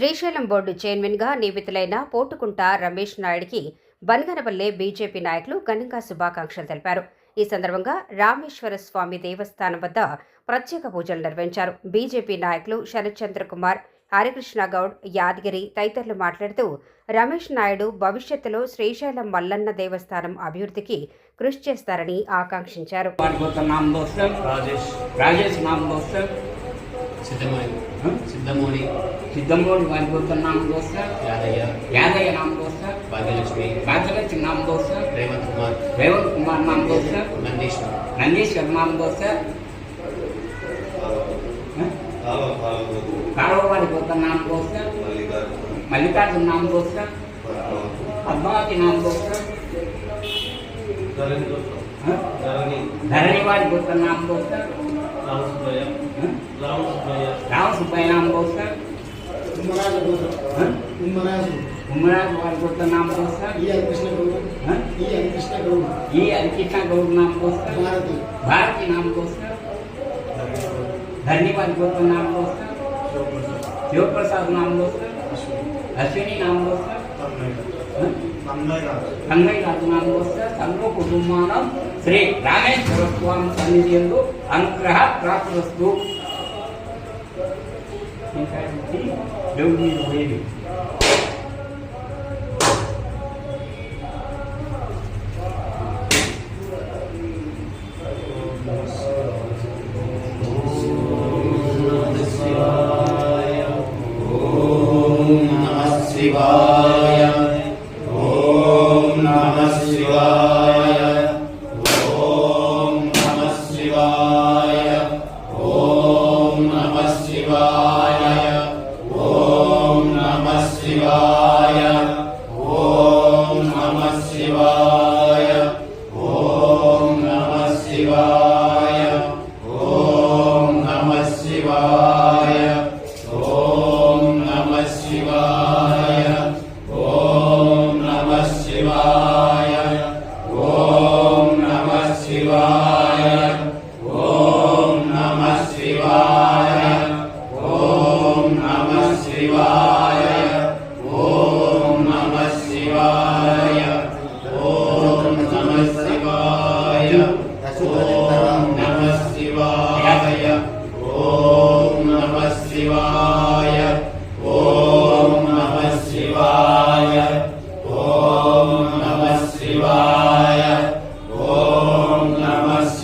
Srisailam board చైర్మన్గా నియమితులైన పోటుకుంట రమేష్ నాయుడికి బనగనపల్లె బీజేపీ నాయకులు ఘనంగా శుభాకాంక్షలు తెలిపారు. ఈ సందర్భంగా రామేశ్వర స్వామి దేవస్థానం వద్ద ప్రత్యేక పూజలు నిర్వహించారు. బీజేపీ నాయకులు శరత్చంద్ర కుమార్ హరికృష్ణ గౌడ్ యాదగిరి తదితరులు మాట్లాడుతూ రమేష్ నాయుడు భవిష్యత్తులో శ్రీశైలం మల్లన్న దేవస్థానం అభివృద్ధికి కృషి చేస్తారని ఆకాంక్షించారు. రాజేష్ हाँ? सिद्धमूरी सिद्धमूरी వారి नाम నామ यादय। यादय नाम నామ भाग्यलक्ष्मी। भाग्यलक्ष्मी नाम दोस्त रेवंत कुमार। रेवंत कुमार नाम दोस्त नंदेश्वर। नंदेश्वर नाम दोस्त हाँ? हाँ? कालो नाम दोस्त मल्लिकार्जुन। नाम दोस्त पद्मावती नाम दोस्त धरणी धरणी। पोता नाम दोस्त రావు సుబ్బయ్య నామ కోస్తా ఉమ్మరాజు వారి కొత్త నామ కోస్తా ఈ హరికృష్ణ గౌడ్ ఈ హరికృష్ణ గౌడ్ నామ కోస్తా భారతి భారతి నామ కోస్తా ధరణి వారి కొత్త నామ కోస్తా శివప్రసాద్ నామ కోస్తా అశ్విని నామ కోస్తా తన్మయ్య రాజు నామ కోస్తా తమ్ముడు కుటుంబానం ಶ್ರೀ ರಾಮೇಶ್ವರ ಸ್ವಾಮಿ ಸನ್ನಿಧಿಯಂದು ಅನುಗ್ರಹ ಪ್ರಾಪ್ತವಸ್ತು.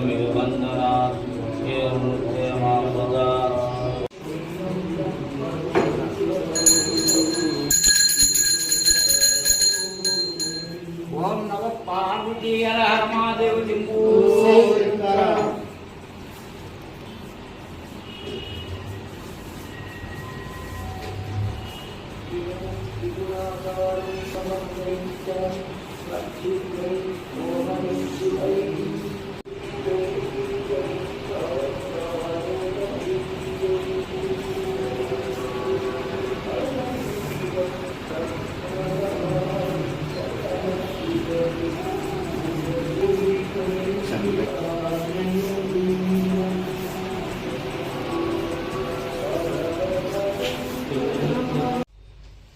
कविवंदना हे नृत्य मामदा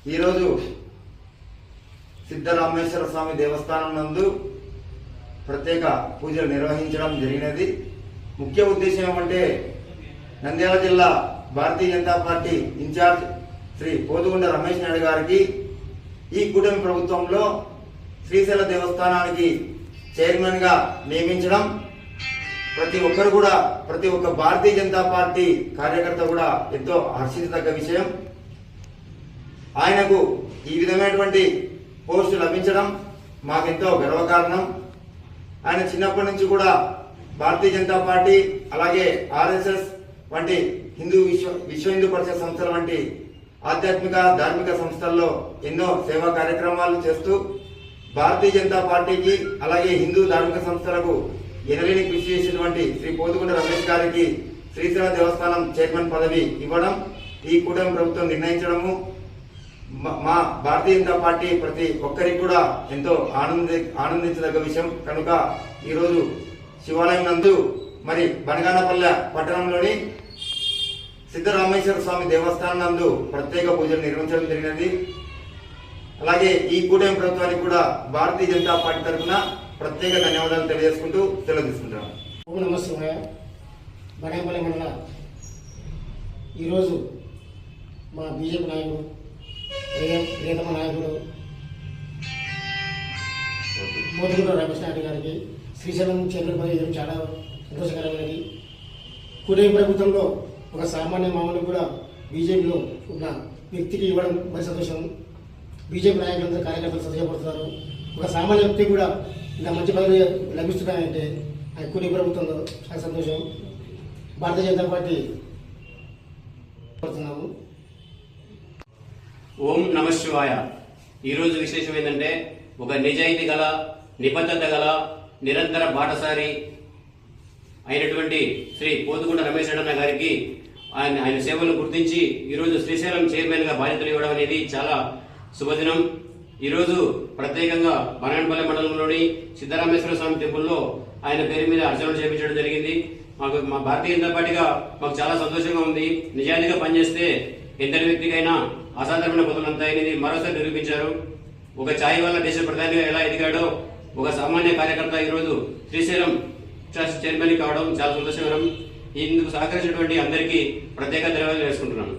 ఈరోజు సిద్ధరామేశ్వర స్వామి దేవస్థానం నందు ప్రత్యేక పూజలు నిర్వహించడం జరిగినది. ముఖ్య ఉద్దేశం ఏమంటే నంద్యాల జిల్లా భారతీయ జనతా పార్టీ ఇన్ఛార్జ్ శ్రీ పోతుగుండ రమేష్ నాయుడు గారికి ఈ కూటమి ప్రభుత్వంలో శ్రీశైల దేవస్థానానికి చైర్మన్గా నియమించడం ప్రతి ఒక్కరు కూడా ప్రతి ఒక్క భారతీయ జనతా పార్టీ కార్యకర్త కూడా ఎంతో హర్షించదగ్గ విషయం. ఆయనకు ఈ విధమైనటువంటి పోస్టు లభించడం మాకెంతో గర్వకారణం. ఆయన చిన్నప్పటి నుంచి కూడా భారతీయ జనతా పార్టీ అలాగే ఆర్ఎస్ఎస్ వంటి హిందూ విశ్వ విశ్వ హిందూ పరిషత్ సంస్థల వంటి ఆధ్యాత్మిక ధార్మిక సంస్థల్లో ఎన్నో సేవా కార్యక్రమాలు చేస్తూ భారతీయ జనతా పార్టీకి అలాగే హిందూ ధార్మిక సంస్థలకు ఎనలేని కృషి చేసినటువంటి శ్రీ పోతుకుంట రమేష్ గారికి శ్రీశైల దేవస్థానం చైర్మన్ పదవి ఇవ్వడం ఈ కూటమి ప్రభుత్వం నిర్ణయించడము మా- భారతీయ జనతా పార్టీ ప్రతి ఒక్కరికి కూడా ఎంతో ఆనంది ఆనందించదగ్గ విషయం. కనుక ఈరోజు శివాలయం నందు మరి బనగానపల్లె పట్టణంలోని సిద్ధరామేశ్వర స్వామి దేవస్థానం నందు ప్రత్యేక పూజలు నిర్వహించడం జరిగినది. అలాగే ఈ కూటమి ప్రభుత్వానికి కూడా భారతీయ జనతా పార్టీ తరఫున ప్రత్యేక ధన్యవాదాలు తెలియజేసుకుంటూ సెలవు తీసుకుంటున్నాను. ఓం నమ మండల ఈరోజు మా బీజేపీ నాయకుడు ప్రియతమ నాయకుడు మోదుగుల రమేష్ నాయుడు గారికి శ్రీశైలం చంద్రబాబు ఇది చాలా సంతోషకరమైనది. కూటమి ప్రభుత్వంలో ఒక సామాన్య మామూలు కూడా బీజేపీలో ఉన్న వ్యక్తికి ఇవ్వడం మరి సంతోషం. బీజేపీ నాయకులందరూ కార్యకర్తలు సంతోషపడుతున్నారు. ఒక సామాన్య వ్యక్తి కూడా ఇంత మంచి పదవి లభిస్తున్నాయంటే అది కూటమి ప్రభుత్వంలో చాలా సంతోషం. భారతీయ జనతా పార్టీ పడుతున్నాము. ఓం నమ శివాయ. ఈరోజు విశేషం ఏంటంటే ఒక నిజాయితీ గల నిబద్ధత గల నిరంతర బాటసారి అయినటువంటి శ్రీ పోతుగుండ రమేష్ అన్న గారికి ఆయన ఆయన సేవలను గుర్తించి ఈరోజు శ్రీశైలం చైర్మన్గా బాధ్యతలు ఇవ్వడం అనేది చాలా శుభదినం. ఈరోజు ప్రత్యేకంగా బనాన్పల్లి మండలంలోని సిద్ధరామేశ్వర స్వామి టెంపుల్లో ఆయన పేరు మీద అర్చనలు చేపించడం జరిగింది. మాకు మా భారతీయ జనతా పార్టీగా మాకు చాలా సంతోషంగా ఉంది. నిజాయితీగా పనిచేస్తే ఎంతటి వ్యక్తికైనా అసాధారణమైన పదవులు అంతాయనేది మరోసారి నిరూపించారు. ఒక ఛాయ్ వల్ల దేశ ప్రధానిగా ఎలా ఎదిగాడో ఒక సామాన్య కార్యకర్త ఈరోజు శ్రీశైలం ట్రస్ట్ చైర్మన్ కావడం చాలా సంతోషకరం. ఇందుకు సహకరించినటువంటి అందరికీ ప్రత్యేక ధన్యవాదాలు వేసుకుంటున్నాను